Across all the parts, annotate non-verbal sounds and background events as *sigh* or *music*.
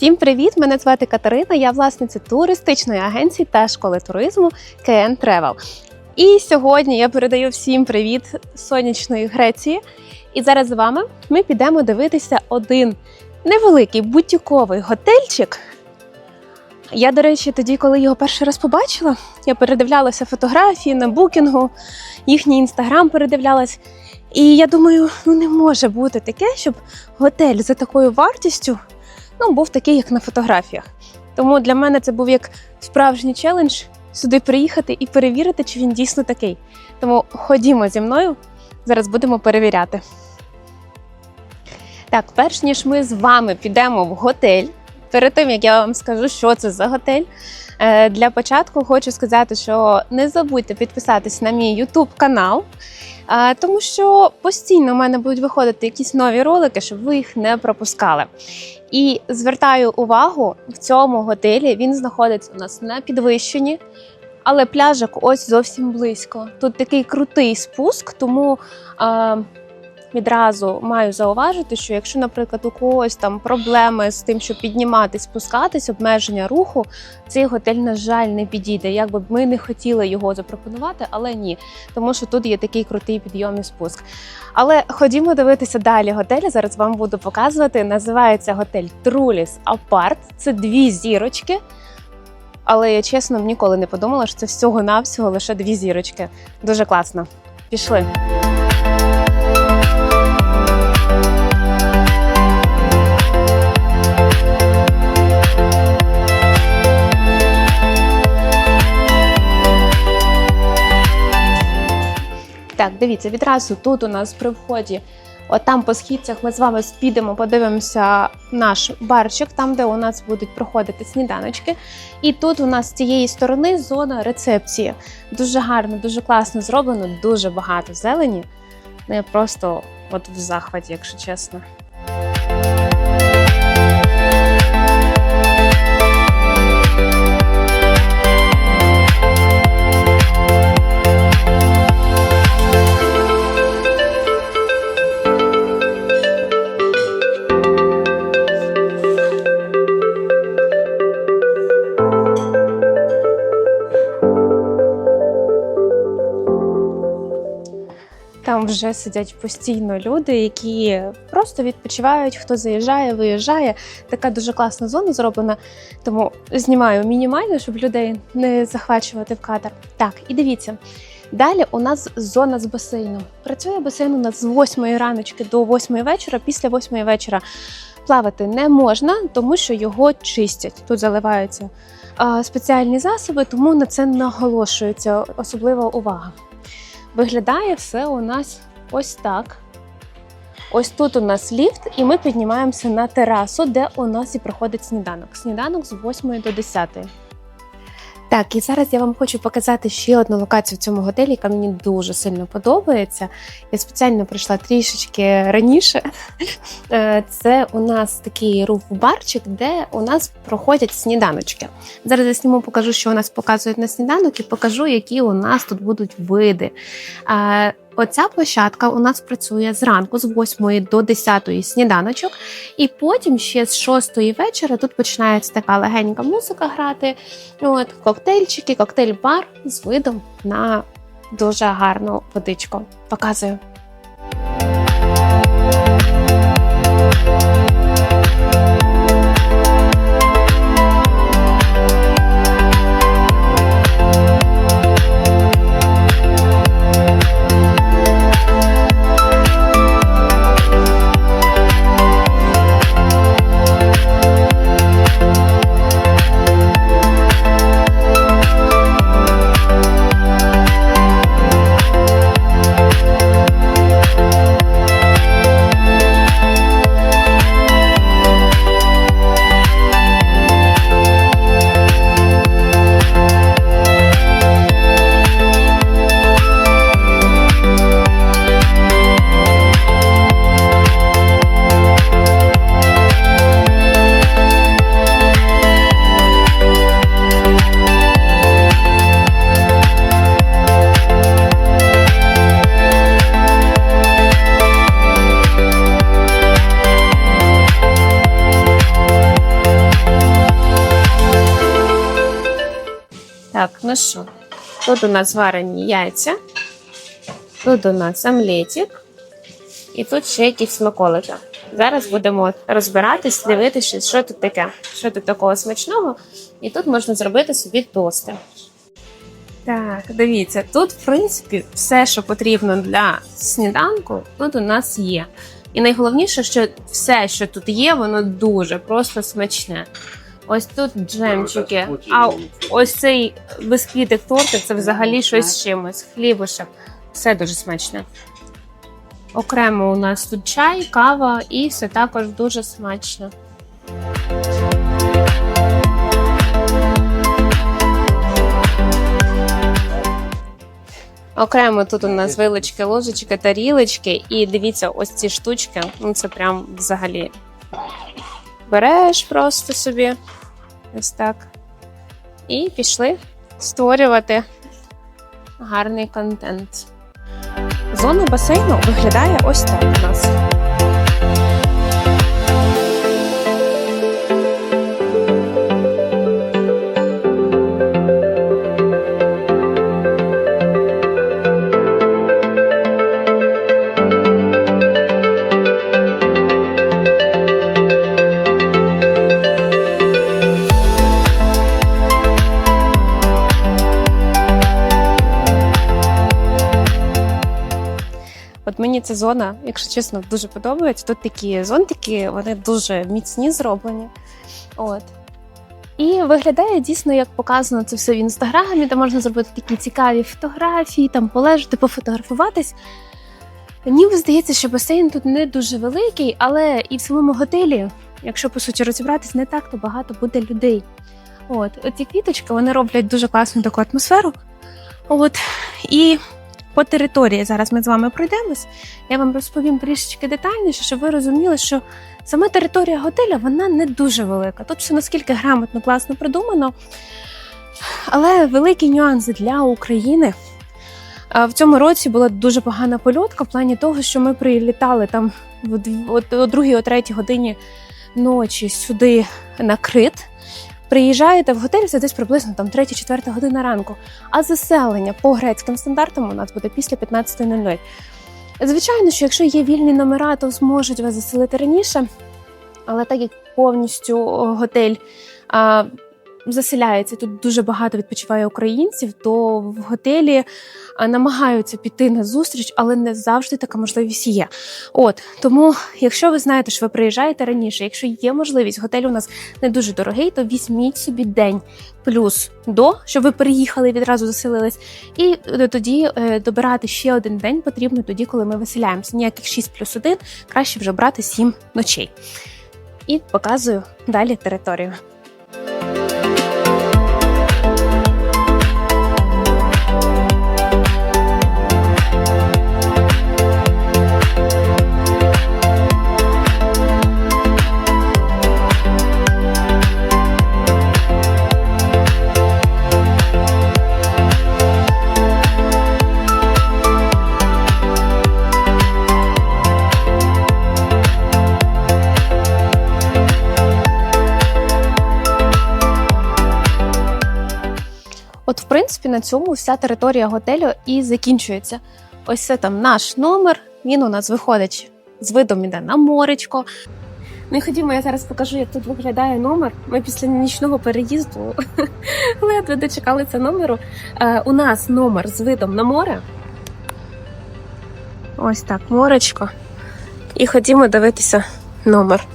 Всім привіт! Мене звати Катерина. Я власниця туристичної агенції та школи туризму KN Travel. І сьогодні я передаю всім привіт сонячної Греції. І зараз з вами ми підемо дивитися один невеликий бутіковий готельчик. Я, до речі, тоді, коли його перший раз побачила, я передивлялася фотографії на букінгу, їхній інстаграм передивлялась. І я думаю, ну не може бути таке, щоб готель за такою вартістю ну, був такий, як на фотографіях. Тому для мене це був як справжній челендж сюди приїхати і перевірити, чи він дійсно такий. Тому ходімо зі мною, зараз будемо перевіряти. Так, перш ніж ми з вами підемо в готель, перед тим як я вам скажу, що це за готель. е, Для початку хочу сказати, що не забудьте підписатись на мій YouTube канал, тому що постійно в мене будуть виходити якісь нові ролики, щоб ви їх не пропускали. І звертаю увагу, в цьому готелі він знаходиться у нас на підвищенні, але пляжик ось зовсім близько. Тут такий крутий спуск, тому е, відразу маю зауважити, що якщо, наприклад, у когось там проблеми з тим, щоб підніматись, спускатись, обмеження руху, цей готель, на жаль, не підійде. Як би ми не хотіли його запропонувати, але ні, тому що тут є такий крутий підйомний спуск. Але ходімо дивитися далі готелі. Зараз вам буду показувати. Називається готель Труліс Апарт. Це дві зірочки. Але я чесно ніколи не подумала, що це всього-навсього лише дві зірочки. Дуже класно. Пішли. Дивіться, відразу тут у нас при вході, от там по східцях ми з вами підемо, подивимося наш барчик, там, де у нас будуть проходити сніданочки. І тут у нас з цієї сторони зона рецепції. Дуже гарно, дуже класно зроблено, дуже багато зелені. Ну, я просто от в захваті, якщо чесно. Вже сидять постійно люди, які просто відпочивають, хто заїжджає, виїжджає. Така дуже класна зона зроблена. Тому знімаю мінімально, щоб людей не захвачувати в кадр. Так, і дивіться. Далі у нас зона з басейном. Працює басейн у нас з 8 раночки до 8 вечора. Після 8 вечора плавати не можна, тому що його чистять. Тут заливаються а, спеціальні засоби, тому на це наголошується особлива увага. Виглядає все у нас ось так. Ось тут у нас ліфт, і ми піднімаємося на терасу, де у нас і проходить сніданок. Сніданок з 8 до 10. Так, і зараз я вам хочу показати ще одну локацію в цьому готелі, яка мені дуже сильно подобається. Я спеціально прийшла трішечки раніше. *laughs* Е, Це у нас такий руф-барчик, де у нас проходять сніданочки. Зараз я зніму, покажу, що у нас показують на сніданок, і покажу, які у нас тут будуть види. Оця площадка у нас працює зранку з 8 до 10 сніданочок, і потім ще з 6 вечора тут починається така легенька музика грати. От коктейльчики, коктейль-бар з видом на дуже гарну водичку. Показую. Що, тут у нас варені яйця, тут у нас омлетик, і тут ще якісь смаколики. Зараз будемо розбиратись, дивитися, що тут таке, що тут такого смачного, і тут можна зробити собі тости. Так, дивіться, тут, в принципі, все, що потрібно для сніданку, тут у нас є. І найголовніше, що все, що тут є, воно дуже просто смачне. Ось тут джемчики, а ось цей бисквітик тортик це взагалі щось з чимось. Хлібушек. Все дуже смачне. Окремо у нас тут чай, кава і все також дуже смачно. Окремо тут у нас вилочки, ложечки, тарілочки, і дивіться, ось ці штучки. Ну це прям взагалі береш просто собі. Ось так. І пішли створювати гарний контент. Зона басейну виглядає ось так у нас. От мені ця зона, якщо чесно, дуже подобається. Тут такі зонтики, вони дуже міцні зроблені. От. І виглядає дійсно, як показано це все в інстаграмі, де можна зробити такі цікаві фотографії, там полежати, пофотографуватись. Ніби здається, що басейн тут не дуже великий, але і в самому готелі, якщо по суті розібратись, не так то багато буде людей. От, оці квіточки вони роблять дуже класну таку атмосферу. От, і по території зараз ми з вами пройдемось. Я вам розповім трішечки детальніше, щоб ви розуміли, що сама територія готеля вона не дуже велика. Тут все наскільки грамотно, класно придумано. Але великі нюанси для України. В цьому році була дуже погана польотка в плані того, що ми прилітали там о другій, о третій годині ночі сюди на Крит. Приїжджаєте в готель, це десь приблизно там 3-4 година ранку. А заселення по грецьким стандартам у нас буде після 15.00. Звичайно, що якщо є вільні номера, то зможуть вас заселити раніше. Але так як повністю готель заселяється, тут дуже багато відпочиває українців, то в готелі намагаються піти на зустріч, але не завжди така можливість є. От тому, якщо ви знаєте, що ви приїжджаєте раніше, якщо є можливість, готель у нас не дуже дорогий, то візьміть собі день плюс до, щоб ви приїхали і відразу заселились. І е, тоді е, добирати ще один день потрібно тоді, коли ми виселяємося. Ніяких 6 плюс 1, краще вже брати 7 ночей. І показую далі територію. На цьому вся територія готелю і закінчується. Ось це там наш номер. Він у нас виходить з видом іде на моречко. Ну і ходімо, я зараз покажу, як тут виглядає номер. Ми після нічного переїзду *laughs* ледве дочекалися номеру. Е, у нас номер з видом на море. Ось так, моречко. І ходімо дивитися номер.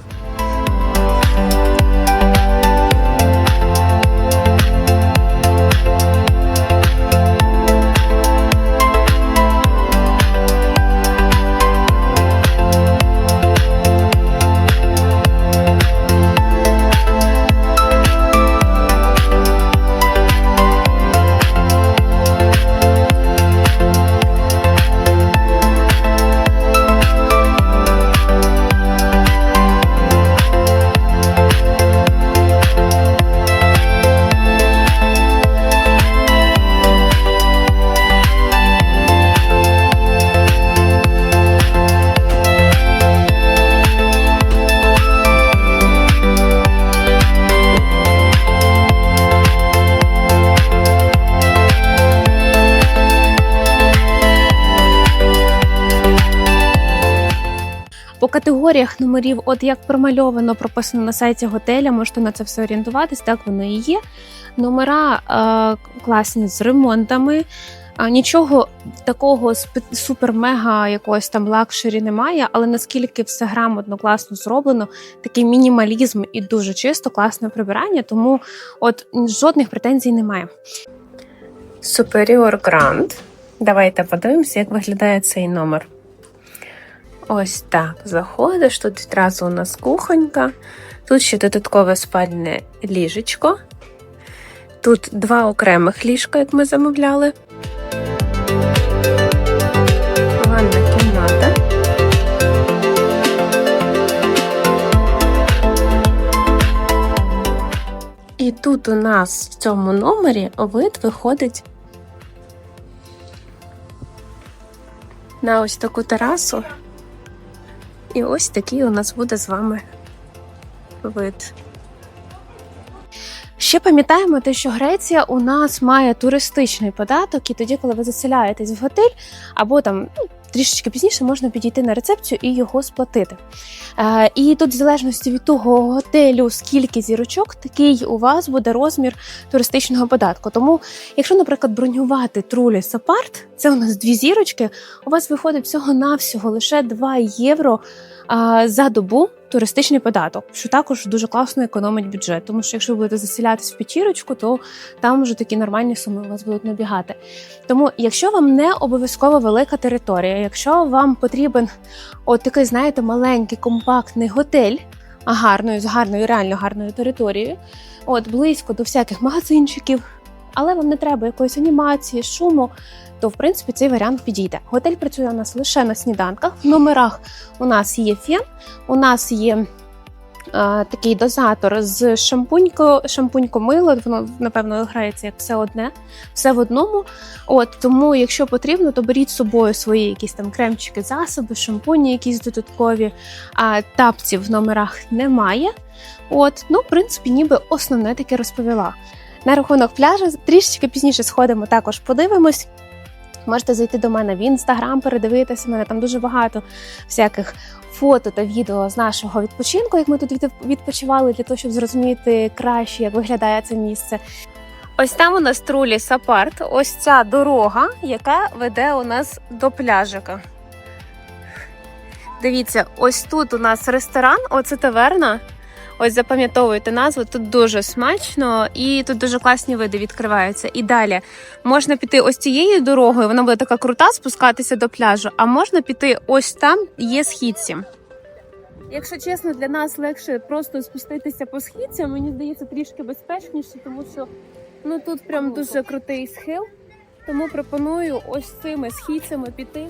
Категоріях номерів, от як промальовано, прописано на сайті готеля, можете на це все орієнтуватись, так воно і є. Номера е, класні з ремонтами. Нічого такого супер-мега якогось там лакшері немає, але наскільки все грамотно, класно зроблено, такий мінімалізм і дуже чисто, класне прибирання, тому от жодних претензій немає. Superior Grand. Давайте подивимося, як виглядає цей номер. Ось так. Заходиш, тут відразу у нас кухонька, тут ще додаткове спальне ліжечко. Тут два окремих ліжка, як ми замовляли. Ванна кімната. І тут у нас в цьому номері вид виходить на ось таку терасу. І ось такий у нас буде з вами вид. Ще пам'ятаємо те, що Греція у нас має туристичний податок, і тоді, коли ви заселяєтесь в готель, або там ну, трішечки пізніше можна підійти на рецепцію і його сплатити. Е, і тут, в залежності від того готелю, скільки зірочок, такий у вас буде розмір туристичного податку. Тому, якщо, наприклад, бронювати трулі Сапарт, це у нас дві зірочки, у вас виходить всього-навсього лише 2 євро за добу туристичний податок, що також дуже класно економить бюджет. Тому що якщо ви будете заселятись в п'ятірочку, то там вже такі нормальні суми у вас будуть набігати. Тому, якщо вам не обов'язково велика територія, якщо вам потрібен от такий, знаєте, маленький компактний готель, а гарною, з гарною, реально гарною територією, от близько до всяких магазинчиків, але вам не треба якоїсь анімації, шуму, то в принципі цей варіант підійде. Готель працює у нас лише на сніданках. В номерах у нас є фен, у нас є. Такий дозатор з шампунько, шампунько мило, воно напевно грається як все одне, все в одному. От тому, якщо потрібно, то беріть з собою свої якісь там кремчики, засоби, шампуні, якісь додаткові. А тапців в номерах немає. От, ну, в принципі, ніби основне таке розповіла. На рахунок пляжу трішечки пізніше сходимо, також подивимось. Можете зайти до мене в інстаграм, передивитися. Мене там дуже багато всяких фото та відео з нашого відпочинку, як ми тут відпочивали, для того, щоб зрозуміти краще, як виглядає це місце. Ось там у нас трулі Сапарт, ось ця дорога, яка веде у нас до пляжика. Дивіться, ось тут у нас ресторан, оце таверна. Ось запам'ятовуйте назву, тут дуже смачно і тут дуже класні види відкриваються. І далі можна піти ось цією дорогою, вона буде така крута, спускатися до пляжу, а можна піти ось там, є східці. Якщо чесно, для нас легше просто спуститися по східцям, мені здається, трішки безпечніше, тому що ну тут прям дуже крутий схил. Тому пропоную ось цими східцями піти.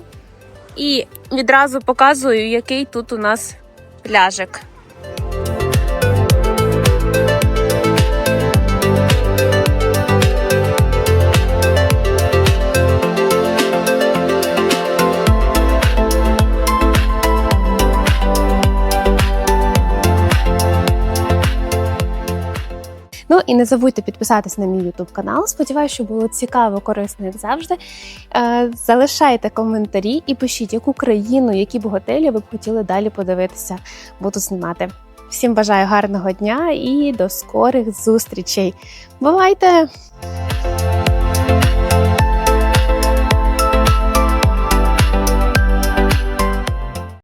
І відразу показую, який тут у нас пляжик. Ну і не забудьте підписатись на мій YouTube канал. Сподіваюся, що було цікаво, корисно, як завжди. Е, залишайте коментарі і пишіть, яку країну, які б готелі ви б хотіли далі подивитися. Буду знімати. Всім бажаю гарного дня і до скорих зустрічей. Бувайте!